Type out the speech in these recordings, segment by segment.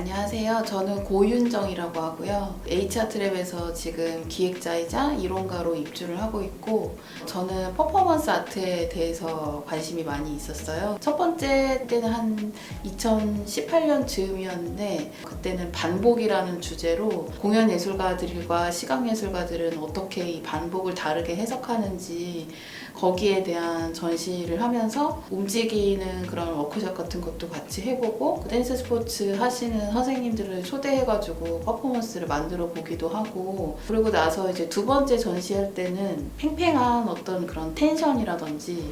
안녕하세요. 저는 고윤정이라고 하고요. H아트랩에서 지금 기획자이자 이론가로 입주를 하고 있고 저는 퍼포먼스 아트에 대해서 관심이 많이 있었어요. 첫 번째 때는 한 2018년 즈음이었는데 그때는 반복이라는 주제로 공연 예술가들과 시각 예술가들은 어떻게 이 반복을 다르게 해석하는지 거기에 대한 전시를 하면서 움직이는 그런 워크숍 같은 것도 같이 해보고 그 댄스 스포츠 하시는 선생님들을 초대해가지고 퍼포먼스를 만들어 보기도 하고 그리고 나서 이제 두 번째 전시할 때는 팽팽한 어떤 그런 텐션이라든지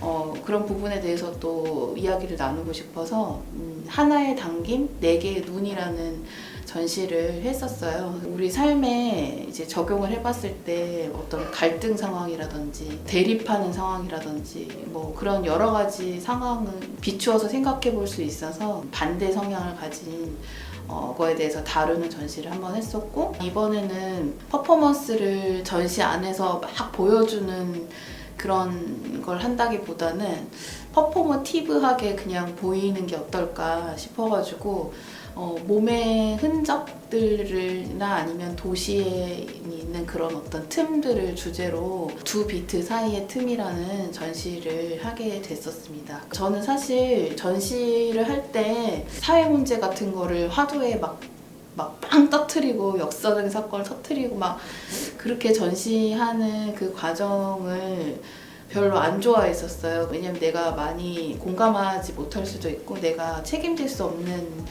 어, 그런 부분에 대해서 또 이야기를 나누고 싶어서 음, 하나의 당김, 네 개의 눈이라는 전시를 했었어요. 우리 삶에 이제 적용을 해봤을 때 어떤 갈등 상황이라든지 대립하는 상황이라든지 뭐 그런 여러 가지 상황을 비추어서 생각해 볼 수 있어서 반대 성향을 가진 어, 거에 대해서 다루는 전시를 한번 했었고 이번에는 퍼포먼스를 전시 안에서 막 보여주는 그런 걸 한다기보다는 퍼포머티브하게 그냥 보이는 게 어떨까 싶어가지고 어, 몸의 흔적들이나 아니면 도시에 있는 그런 어떤 틈들을 주제로 두 비트 사이의 틈이라는 전시를 하게 됐었습니다. 저는 사실 전시를 할 때 사회 문제 같은 거를 화두에 막 막빵 터트리고 역사적인 사건을 터트리고 막 그렇게 전시하는 그 과정을 별로 안 좋아했었어요. 왜냐면 내가 많이 공감하지 못할 수도 있고 내가 책임질 수 없는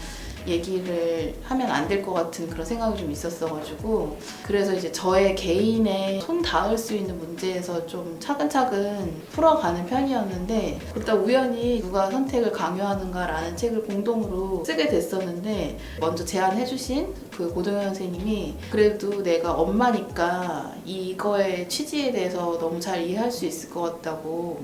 얘기를 하면 안 될 것 같은 그런 생각이 좀 있었어가지고 그래서 이제 저의 개인의 손 닿을 수 있는 문제에서 좀 차근차근 풀어가는 편이었는데 그러다 우연히 누가 선택을 강요하는가라는 책을 공동으로 쓰게 됐었는데 먼저 제안해주신 그 고동현 선생님이 그래도 내가 엄마니까 이거의 취지에 대해서 너무 잘 이해할 수 있을 것 같다고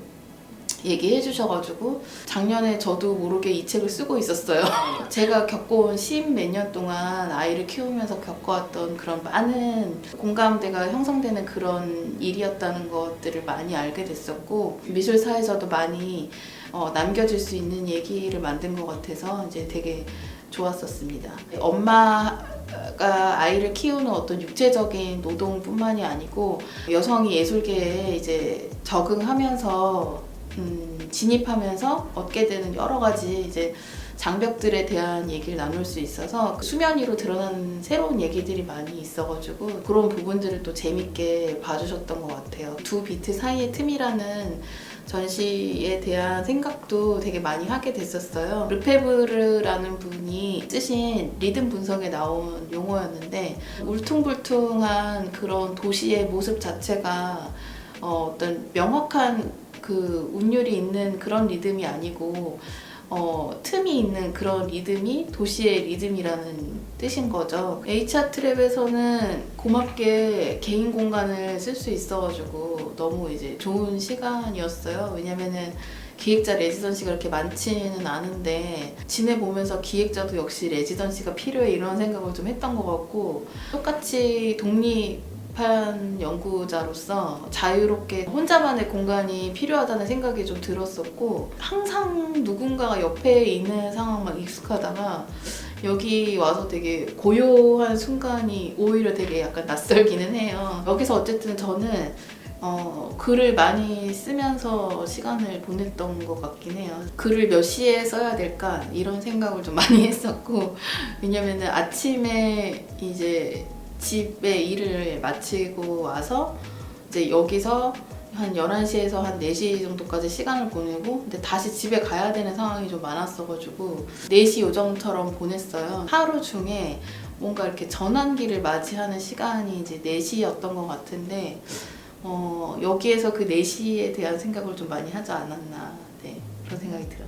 얘기해 주셔가지고 작년에 저도 모르게 이 책을 쓰고 있었어요. 제가 겪어온 십몇 년 동안 아이를 키우면서 겪어왔던 그런 많은 공감대가 형성되는 그런 일이었다는 것들을 많이 알게 됐었고 미술사에서도 많이 어, 남겨질 수 있는 얘기를 만든 것 같아서 이제 되게 좋았었습니다. 엄마가 아이를 키우는 어떤 육체적인 노동뿐만이 아니고 여성이 예술계에 이제 적응하면서 음, 진입하면서 얻게 되는 여러 가지 이제 장벽들에 대한 얘기를 나눌 수 있어서 수면 위로 드러나는 새로운 얘기들이 많이 있어가지고 그런 부분들을 또 재밌게 봐주셨던 것 같아요. 두 비트 사이의 틈이라는 전시에 대한 생각도 되게 많이 하게 됐었어요. 르페브르라는 분이 쓰신 리듬 분석에 나온 용어였는데 울퉁불퉁한 그런 도시의 모습 자체가 어, 어떤 명확한 그 운율이 있는 그런 리듬이 아니고 어, 틈이 있는 그런 리듬이 도시의 리듬이라는 뜻인 거죠. H차 트랩에서는 고맙게 개인 공간을 쓸 수 있어가지고 너무 이제 좋은 시간이었어요. 왜냐면은 기획자 레지던시가 그렇게 많지는 않은데 지내보면서 기획자도 역시 레지던시가 필요해 이런 생각을 좀 했던 것 같고 똑같이 독립 한 연구자로서 자유롭게 혼자만의 공간이 필요하다는 생각이 좀 들었었고 항상 누군가가 옆에 있는 상황만 익숙하다가 여기 와서 되게 고요한 순간이 오히려 되게 약간 낯설기는 해요. 여기서 어쨌든 저는 어, 글을 많이 쓰면서 시간을 보냈던 것 같긴 해요. 글을 몇 시에 써야 될까 이런 생각을 좀 많이 했었고 왜냐면은 아침에 이제 집에 일을 마치고 와서 이제 여기서 한 11시에서 한 4시 정도까지 시간을 보내고 근데 다시 집에 가야 되는 상황이 좀 많았어가지고 4시 요정처럼 보냈어요. 하루 중에 뭔가 이렇게 전환기를 맞이하는 시간이 이제 4시였던 것 같은데 어, 여기에서 그 4시에 대한 생각을 좀 많이 하지 않았나 네, 그런 생각이 들어요.